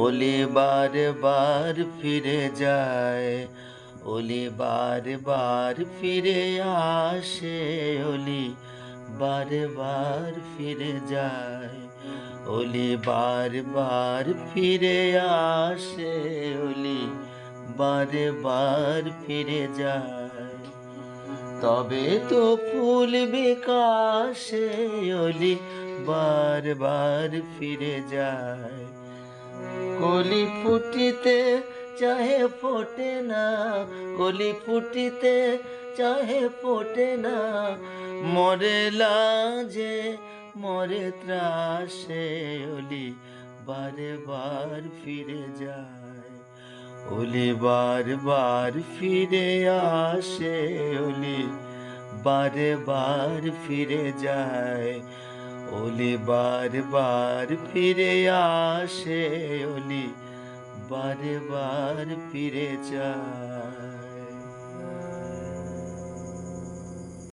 ওলি বার বার ফিরে যায়, ওলি বার বার ফিরে আসে, ওলি বার বার ফিরে যায়, ওলি বার বার ফিরে আসে, ওলি বার বার ফিরে যায়। তবে তো ফুল বিকাশে, ওলি বার বার ফিরে যায়। কলি ফুটিতে চাহে ফোটে না, কলি ফুটিতে চাহে ফোটে না। মরে লাজে, মরে ত্রাসে ওলি বারে বার ফিরে যায়। ওলি বার বার ফিরে আসে ওলি বারে বার ফিরে যায়। ওলি বার বার ফিরে আসে ওলি বারে বার ফিরে যায়।